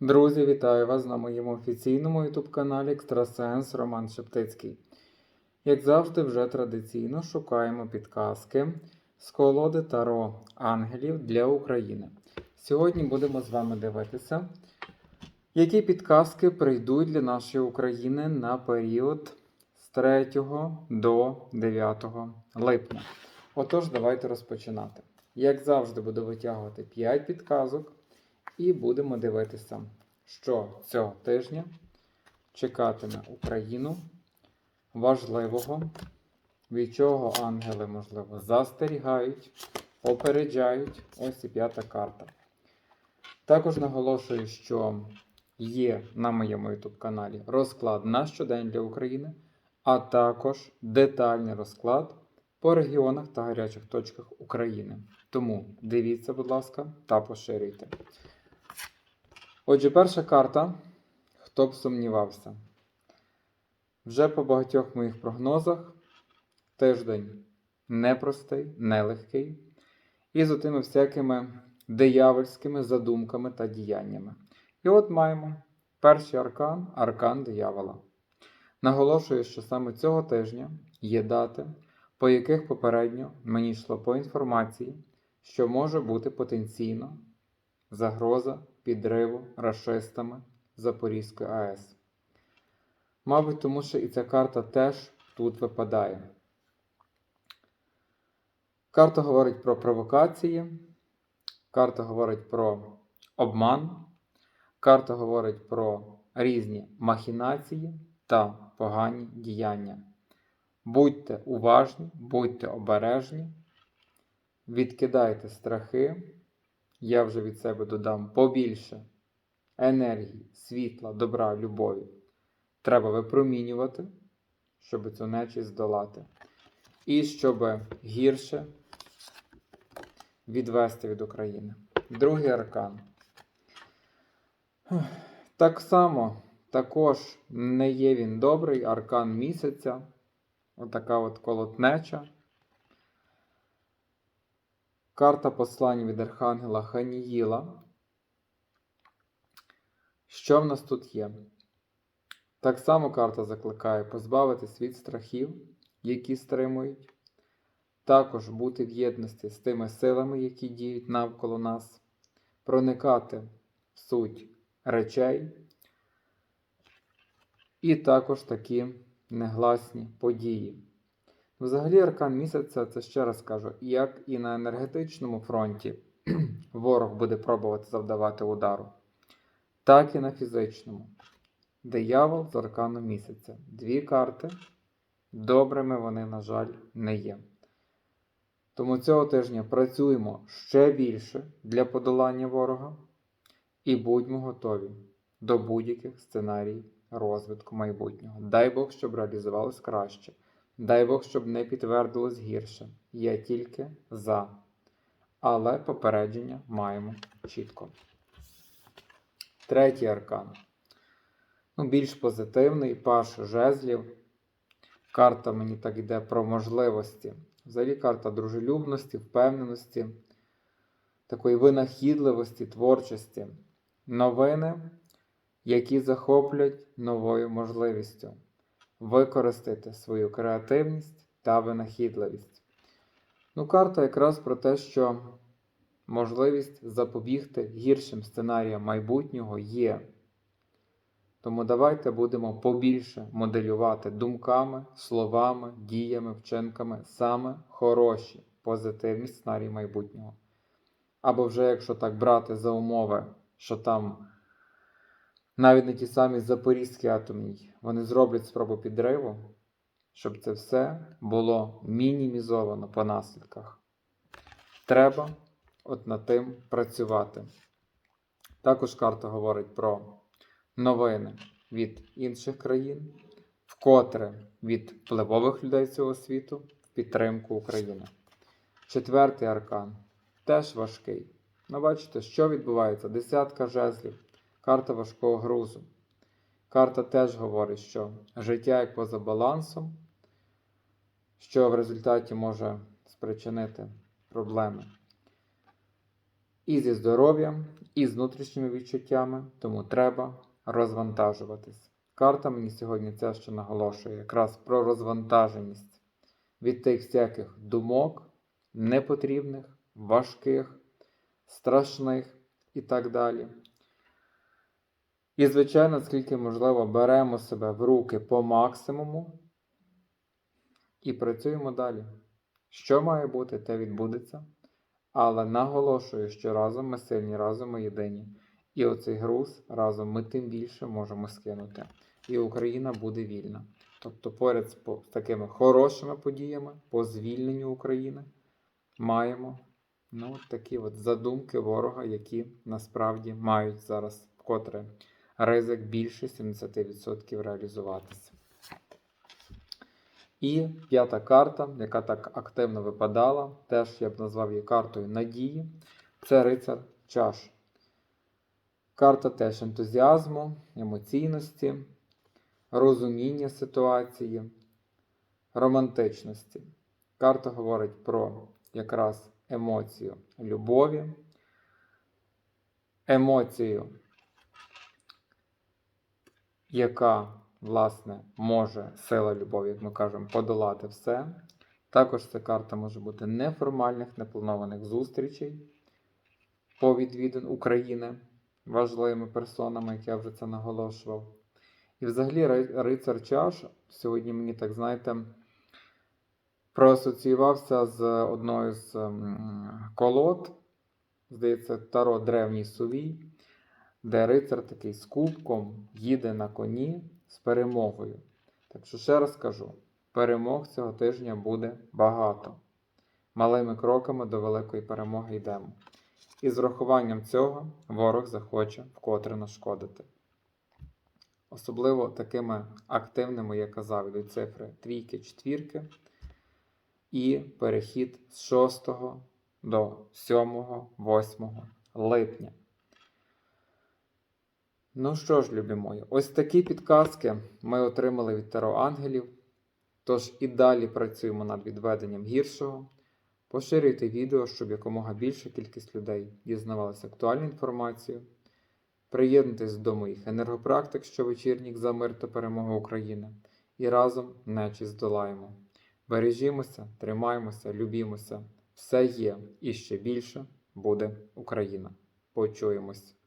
Друзі, вітаю вас на моєму офіційному YouTube каналі Екстрасенс Роман Шептицький. Як завжди, вже традиційно шукаємо підказки з колоди Таро Ангелів для України. Сьогодні будемо з вами дивитися, які підказки прийдуть для нашої України на період з 3 до 9 липня. Отож, давайте розпочинати. Як завжди, буду витягувати 5 підказок. І будемо дивитися, що цього тижня чекатиме Україну важливого, від чого ангели, можливо, застерігають, попереджають. Ось і п'ята карта. Також наголошую, що є на моєму YouTube каналі розклад на щодень для України, а також детальний розклад по регіонах та гарячих точках України. Тому дивіться, будь ласка, та поширюйте. Отже, перша карта. Хто б сумнівався? Вже по багатьох моїх прогнозах тиждень непростий, нелегкий, і з отими всякими диявольськими задумками та діяннями. І от маємо перший аркан аркан диявола. Наголошую, що саме цього тижня є дати, по яких попередньо мені йшло по інформації, що може бути потенційно загроза підриву рашистами Запорізької АЕС. Мабуть, тому що і ця карта теж тут випадає. Карта говорить про провокації, карта говорить про обман, карта говорить про різні махінації та погані діяння. Будьте уважні, будьте обережні, відкидайте страхи. Я вже від себе додам побільше енергії, світла, добра, любові. Треба випромінювати, щоб цю нечість здолати. І щоб гірше відвести від України. Другий аркан. Так само, також не є він добрий, аркан місяця. Отака от колотнеча. Карта послання від Архангела Ханіїла. Що в нас тут є? Так само карта закликає позбавитись від страхів, які стримують, також бути в єдності з тими силами, які діють навколо нас, проникати в суть речей, і також такі негласні події. Взагалі, аркан місяця, це ще раз кажу, як і на енергетичному фронті ворог буде пробувати завдавати удару, так і на фізичному. Диявол з аркану місяця. Дві карти. Добрими вони, на жаль, не є. Тому цього тижня працюємо ще більше для подолання ворога і будьмо готові до будь-яких сценарій розвитку майбутнього. Дай Бог, щоб реалізувалось краще. Дай Бог, щоб не підтвердилось гірше. Я тільки за. Але попередження маємо чітко. Третій аркан. Ну, Більш позитивний паш жезлів. Карта мені так йде про можливості. Взагалі карта дружелюбності, впевненості, такої винахідливості, творчості. Новини, які захоплять новою можливістю використати свою креативність та винахідливість. Ну, карта якраз про те, що можливість запобігти гіршим сценаріям майбутнього є. Тому давайте будемо побільше моделювати думками, словами, діями, вчинками саме хороші, позитивні сценарії майбутнього. Або вже, якщо так брати за умови, що там навіть не ті самі Запорізькі атомні, вони зроблять спробу підриву, щоб це все було мінімізовано по наслідках. Треба от над тим працювати. Також карта говорить про новини від інших країн, вкотре від впливових людей цього світу в підтримку України. Четвертий аркан теж важкий. Ну, бачите, що відбувається? Десятка жезлів карта важкого грузу. Карта теж говорить, що життя як поза балансом, що в результаті може спричинити проблеми. і зі здоров'ям, і з внутрішніми відчуттями, тому треба розвантажуватись. Карта мені сьогодні це ще наголошує якраз про розвантаженість від тих всяких думок, непотрібних, важких, страшних і так далі. І, звичайно, скільки можливо, беремо себе в руки по максимуму і працюємо далі. Що має бути, те відбудеться. Але наголошую, що разом ми сильні, разом ми єдині. І оцей груз разом ми тим більше можемо скинути. І Україна буде вільна. Тобто, поряд з такими хорошими подіями по звільненню України маємо ну, такі от задумки ворога, які насправді мають зараз вкотре ризик більше 70% реалізуватися. І п'ята карта, яка так активно випадала, теж я б назвав її картою надії. Це рицар чаш. Карта теж ентузіазму, емоційності, розуміння ситуації, романтичності. Карта говорить про якраз емоцію любові, емоцію, яка, власне, може сила любові, як ми кажемо, подолати все. Також ця карта може бути неформальних, непланованих зустрічей по відвідин України важливими персонами, як я вже це наголошував. І взагалі рицар чаш сьогодні мені, так знаєте, проасоціювався з одною з ем, колод, здається, Таро Древній Сувій, де рицар такий з кубком їде на коні з перемогою. Так що ще раз кажу: перемог цього тижня буде багато. Малими кроками до великої перемоги йдемо. І з врахуванням цього ворог захоче вкотре нашкодити. Особливо такими активними, я казав, йдуть цифри трійки, четвірки і перехід з 6 до 7, 8 липня. Ну що ж, любі мої, ось такі підказки ми отримали від Таро Ангелів. Тож і далі працюємо над відведенням гіршого. Поширюйте відео, щоб якомога більша кількість людей дізнавалася актуальну інформацію. Приєднуйтесь до моїх енергопрактик щовечірніх за мир та перемогу України. І разом нечість здолаємо. Бережімося, тримаємося, любімося. Все є і ще більше буде Україна. Почуємось!